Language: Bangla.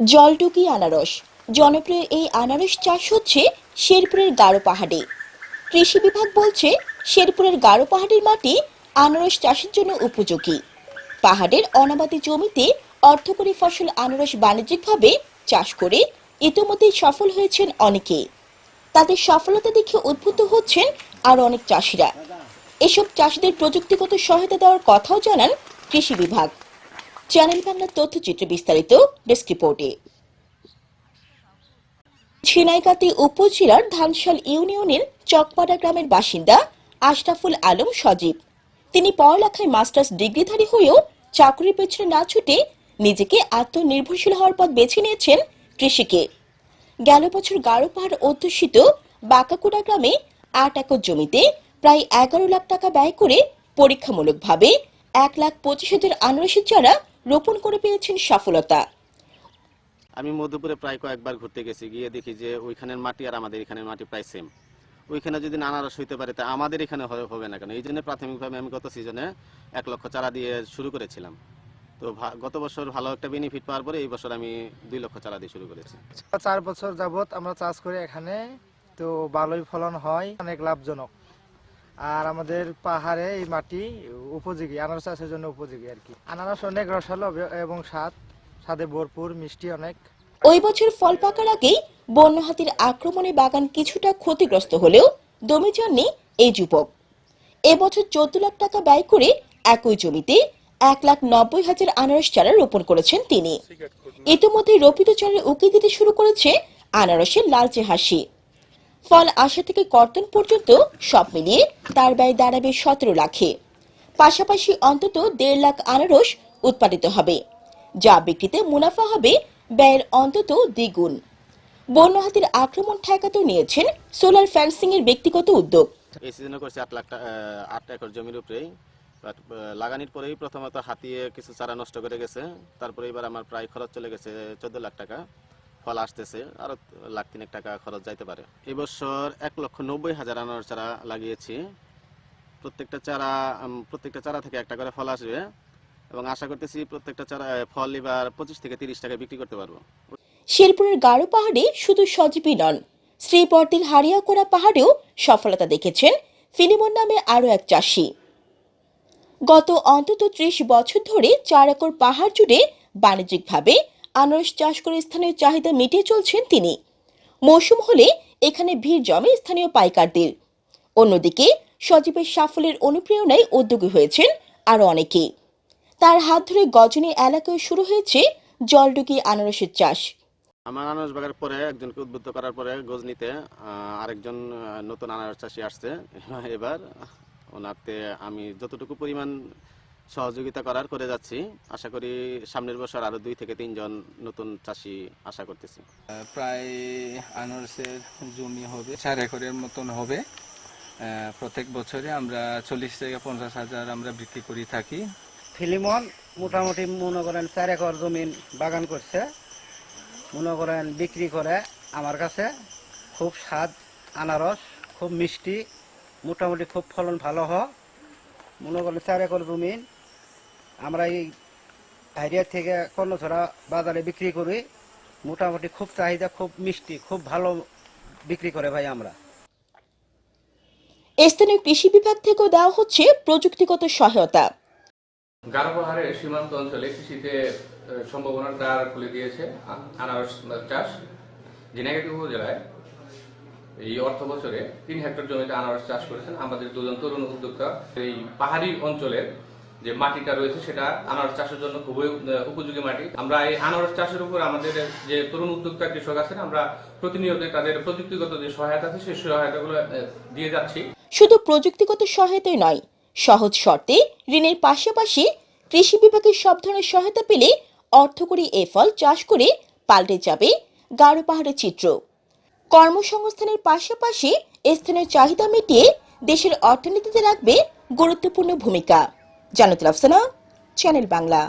জলটুকি আনারস। জনপ্রিয় এই আনারস চাষ হচ্ছে শেরপুরের গাঢ় পাহাড়ে। কৃষি বিভাগ বলছে, শেরপুরের গাঢ় পাহাড়ের মাটি আনারস চাষের জন্য উপযোগী। পাহাড়ের অনাবাদি জমিতে অর্থকরী ফসল আনারস বাণিজ্যিকভাবে চাষ করে ইতিমধ্যেই সফল হয়েছেন অনেকে। তাদের সফলতা দেখে উদ্বুদ্ধ হচ্ছেন আর অনেক চাষিরা। এসব চাষিদের প্রযুক্তিগত সহায়তা দেওয়ার কথাও জানান কৃষি বিভাগ। চ্যানেল বাংলার তথ্যচিত্র বিস্তারিত ডেস্ক রিপোর্টে। ছিনাইকাতি উপজেলার ধানশাল ইউনিয়নের চকপাড়া গ্রামের বাসিন্দা আশরাফুল আলম সজীব। তিনি পড়ালেখায় মাস্টার্স ডিগ্রিধারী হয়েও চাকরির পেছনে না ছুটে নিজেকে আত্মনির্ভরশীল হওয়ার পথ বেছে নিয়েছেন কৃষিকে। গেল বছর গাঢ় পাহাড় অধ্যুষিত বাঁকাকুড়া গ্রামে আট একর জমিতে প্রায় এগারো লাখ টাকা ব্যয় করে পরীক্ষামূলকভাবে এক লাখ পঁচিশ হাজার আনারসের চারা রোপণ করে পেয়েছেন সফলতা। আমি মধুপুরে প্রায় কয়েকবার ঘুরতে গেছি গিয়ে দেখি যে ওইখানের মাটি আর আমাদের এখানের মাটি প্রায় সেম ওইখানে যদি না আনারস হইতে পারে তা আমাদের এখানে হবে- হবে না কেন? এই জন্য প্রাথমিকভাবে আমি গত সিজনে এক লক্ষ চারা দিয়ে শুরু করেছিলাম। তো গত বছর ভালো একটা বেনিফিট পাওয়ার পরে এই বছর আমি দুই লক্ষ চারা দিয়ে শুরু করেছি। চার বছর যাবত আমরা চাষ করি এখানে তো ভালোই ফলন হয় অনেক লাভজনক। আর আমাদের পাহাড়ে এই মাটি উপযোগী, আনারস চাষের জন্য উপযোগী আর কি। আনারস অনেক রসালো এবং স্বাদ, স্বাদে ভরপুর, মিষ্টি অনেক। ওই বছর ফল পাকার আগেই বন্য হাতির আক্রমণে বাগান কিছুটা ক্ষতিগ্রস্ত হলেও দমে যাননি এই যুবক। এবছর চোদ্দ লাখ টাকা ব্যয় করে একই জমিতে এক লাখ নব্বই হাজার আনারস চারা রোপণ করেছেন তিনি। ইতিমধ্যে রোপিত চারা উকি দিতে শুরু করেছে আনারসের লালচে হাসি। ফল আসা থেকে কর্তন পর্যন্ত সব মিলিয়ে তার ব্যয় দাঁড়াবে সতেরো লাখে। পাশাপাশি অন্তত দেড় লাখ আনারস উৎপাদিত হবে, যা বিক্রিতে মুনাফা হবে ব্যয়ের অন্তত দ্বিগুণ। বন্য হাতির আক্রমণ ঠেকাতেও নিয়েছেন সোলার ফ্যান্সিং এর ব্যক্তিগত উদ্যোগ। এই সিজনে করছি আট লাখ আট একর জমির উপরেই। বাট লাগানির পরেই প্রথমত হাতিয়ে কিছু চারা নষ্ট করে গেছে। তারপরে এবার আমার প্রায় খরচ চলে গেছে চোদ্দ লাখ টাকা। ফল আসতেছে, আরও লাখ তিনেক টাকা খরচ যাইতে পারে। এবছর এক লক্ষ নব্বই হাজার আনার চারা লাগিয়েছি। প্রত্যেকটা চারা প্রত্যেকটা চারা থেকে একটা করে ফল আসবে এবং আশা করতেছি প্রত্যেকটা চারা ফল এবার পঁচিশ থেকে তিরিশ টাকা বিক্রি করতে পারব। শেরপুরের গাঢ় পাহাড়ে শুধু সজীবী নন শ্রীবর্দির হারিয়াকোড়া পাহাড়েও সফলতা দেখেছেন ফিলিমন নামে আরও এক চাষি। গত অন্তত ত্রিশ বছর ধরে চার একর পাহাড় জুড়ে বাণিজ্যিকভাবে আনারস চাষ করে স্থানীয় চাহিদা মিটিয়ে চলছেন তিনি। মৌসুম হলে এখানে ভিড় জমে স্থানীয় পাইকারদের। অন্যদিকে সজীবের সাফল্যের অনুপ্রেরণায় উদ্যোগী হয়েছেন আরও অনেকে। তার হাত ধরে গজনী এলাকায় শুরু হয়েছে জলডুকি আনারসের চাষ। আমার আনারস বাগার পরে একজনকে উদ্বুদ্ধ করার পরে গজনিতে আরেকজন নতুন আনারস চাষি আসছে। এবার ওনাতে আমি যতটুকু পরিমাণ সহযোগিতা করার করে যাচ্ছি। আশা করি সামনের বছর আরও দুই থেকে তিনজন নতুন চাষি আশা করতেছি। প্রায় আনারসের জমি হবে চার একরের মতন হবে। প্রত্যেক বছরে আমরা চল্লিশ থেকে পঞ্চাশ হাজার আমরা বিক্রি করে থাকি। ফিলিমন মোটামুটি মনে করেন চার একর জমিন বাগান করছে। মনে করেন বিক্রি করে আমার কাছে খুব স্বাদ আনারস খুব মিষ্টি মোটামুটি খুব ফলন ভালো হয় মনে করেন চার একর জমিন আমরা এই হাইরিয়া থেকে কর্ণছড়া বাজারে বিক্রি করি। মোটামুটি খুব চাহিদা খুব মিষ্টি খুব ভালো বিক্রি করে ভাই আমরা। স্থানীয় কৃষি বিভাগ থেকেও দেওয়া হচ্ছে প্রযুক্তিগত সহায়তা। গারো সীমান্ত অঞ্চলে কৃষিতে সম্ভাবনার দ্বার খুলে দিয়েছে আনারস চাষ। ঝিনাইগাতি উপজেলায় এই অর্থ বছরে তিন হেক্টর জমিতে আনারস চাষ করেছেন আমাদের দুজন তরুণ উদ্যোক্তা। এই পাহাড়ি অঞ্চলের যে মাটিটা রয়েছে সেটা আনারস চাষের জন্য খুবই উপযোগী মাটি। আমরা এই আনারস চাষের উপর আমাদের যে তরুণ উদ্যোক্তা কৃষক আছেন, আমরা প্রতিনিয়ত তাদের প্রযুক্তিগত যে সহায়তা আছে, সেই সহায়তাগুলো দিয়ে যাচ্ছি। শুধু প্রযুক্তিগত সহায়তাই নয়, সহজ শর্তে ঋণের পাশাপাশি কৃষি বিভাগের সব ধরনের সহায়তা পেলে অর্থকরী এ ফল চাষ করে পাল্টে যাবে গাঢ় পাহাড়ের চিত্র। কর্মসংস্থানের পাশাপাশি স্থানীয় চাহিদা মিটিয়ে দেশের অর্থনীতিতে রাখবে গুরুত্বপূর্ণ ভূমিকা। জানাতুল আফসানা চ্যানেল বাংলা